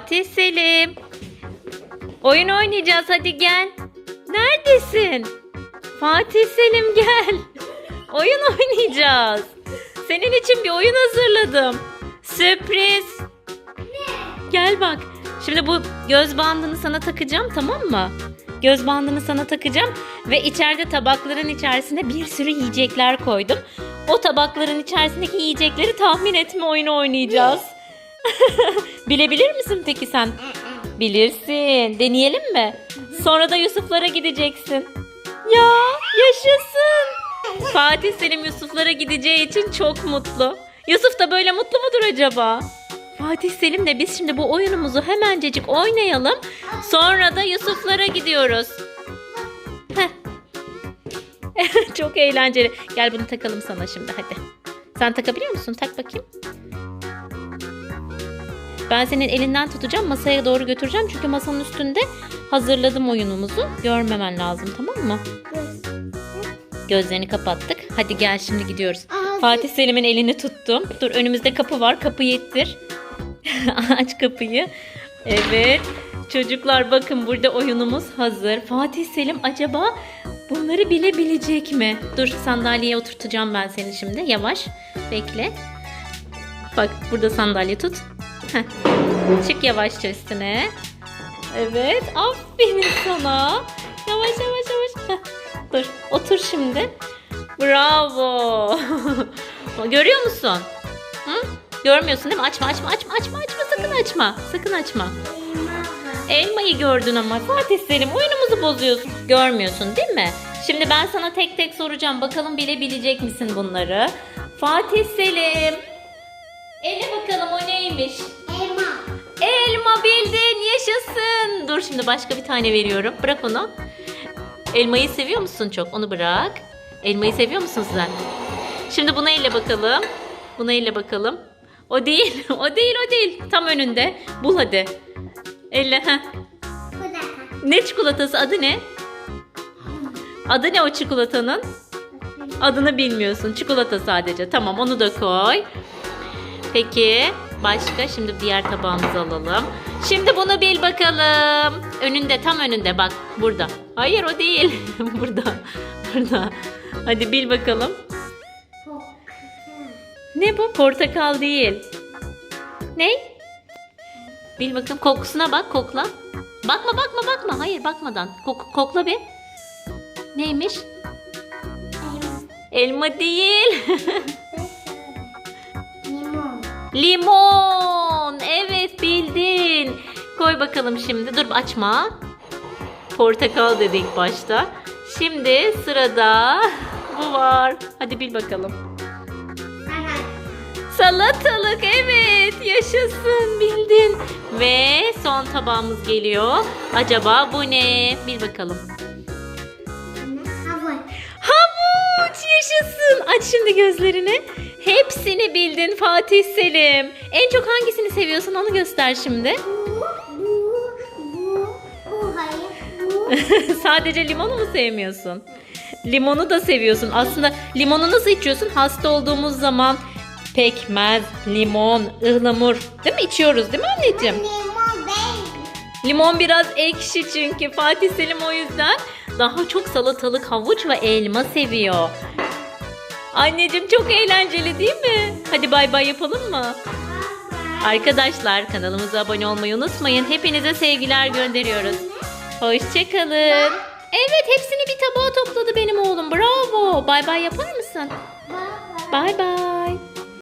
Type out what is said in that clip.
Fatih Selim. Oyun oynayacağız hadi gel. Neredesin? Fatih Selim gel. Oyun oynayacağız. Senin için bir oyun hazırladım. Sürpriz. Gel bak. Şimdi bu göz bandını sana takacağım tamam mı? Göz bandını sana takacağım ve içeride tabakların içerisine bir sürü yiyecekler koydum. O tabakların içerisindeki yiyecekleri tahmin etme oyunu oynayacağız. Bilebilir misin peki sen? Bilirsin. Deneyelim mi? Sonra da Yusuf'lara gideceksin. Ya yaşasın. Fatih Selim Yusuf'lara gideceği için çok mutlu. Yusuf da böyle mutlu mudur acaba? Fatih Selim'le biz şimdi bu oyunumuzu hemencecik oynayalım. Sonra da Yusuf'lara gidiyoruz. Çok eğlenceli. Gel bunu takalım sana şimdi hadi. Sen takabiliyor musun? Tak bakayım. Ben senin elinden tutacağım masaya doğru götüreceğim çünkü masanın üstünde hazırladım oyunumuzu. Görmemen lazım tamam mı? Gözlerini kapattık. Hadi gel şimdi gidiyoruz. Aa, Fatih Selim'in elini tuttum. Dur önümüzde kapı var. Kapıyı ittir. Aç kapıyı. Evet. Çocuklar bakın burada oyunumuz hazır. Fatih Selim acaba bunları bilebilecek mi? Dur sandalyeye oturtacağım ben seni şimdi. Yavaş. Bekle. Bak burada sandalye tut. Çık yavaşça üstüne. Evet. Aferin sana. Yavaş yavaş yavaş. Dur. Otur şimdi. Bravo. Görüyor musun? Hı? Görmüyorsun değil mi? Açma açma açma açma açma sakın açma. Sakın açma. Elmayı gördün ama Fatih Selim oyunumuzu bozuyorsun. Görmüyorsun değil mi? Şimdi ben sana tek tek soracağım. Bakalım bilebilecek misin bunları? Fatih Selim. Ele bakalım o neymiş? Bildin yaşasın. Dur şimdi başka bir tane veriyorum. Bırak onu. Elmayı seviyor musun çok? Onu bırak. Elmayı seviyor musun sen? Şimdi buna elle bakalım. Buna elle bakalım. O değil. O değil o değil. Tam önünde. Bul hadi. Elle. Heh. Ne çikolatası? Adı ne? Adı ne o çikolatanın? Adını bilmiyorsun. Çikolata sadece. Tamam onu da koy. Peki başka şimdi diğer tabağımızı alalım. Şimdi bunu bil bakalım. Önünde tam önünde bak burada. Hayır o değil. burada. Burada. Hadi bil bakalım. Ne bu? Portakal değil. Ne? Bil bakalım kokusuna bak kokla. Bakma bakma bakma. Hayır bakmadan. Kok- kokla bir. Neymiş? Elma. Elma değil. Limon. Evet bildin. Koy bakalım şimdi. Dur açma. Portakal dedik başta. Şimdi sırada bu var. Hadi bil bakalım. Salatalık evet yaşasın bildin. Ve son tabağımız geliyor. Acaba bu ne? Bil bakalım. Havuç yaşasın. Aç şimdi gözlerini. Hepsini bildin Fatih Selim. En çok hangisini seviyorsun onu göster şimdi. Bu, bu, bu, bu hayır, bu. Sadece limonu mu sevmiyorsun? Limonu da seviyorsun. Aslında limonu nasıl içiyorsun? Hasta olduğumuz zaman pekmez, limon, ıhlamur değil mi içiyoruz değil mi anneciğim? Limon değil. Limon biraz ekşi çünkü Fatih Selim o yüzden daha çok salatalık, havuç ve elma seviyor. Anneciğim çok eğlenceli değil mi? Hadi bay bay yapalım mı? Arkadaşlar kanalımıza abone olmayı unutmayın. Hepinize sevgiler gönderiyoruz. Hoşçakalın. Evet hepsini bir tabağa topladı benim oğlum. Bravo. Bay bay yapar mısın? Bay bay.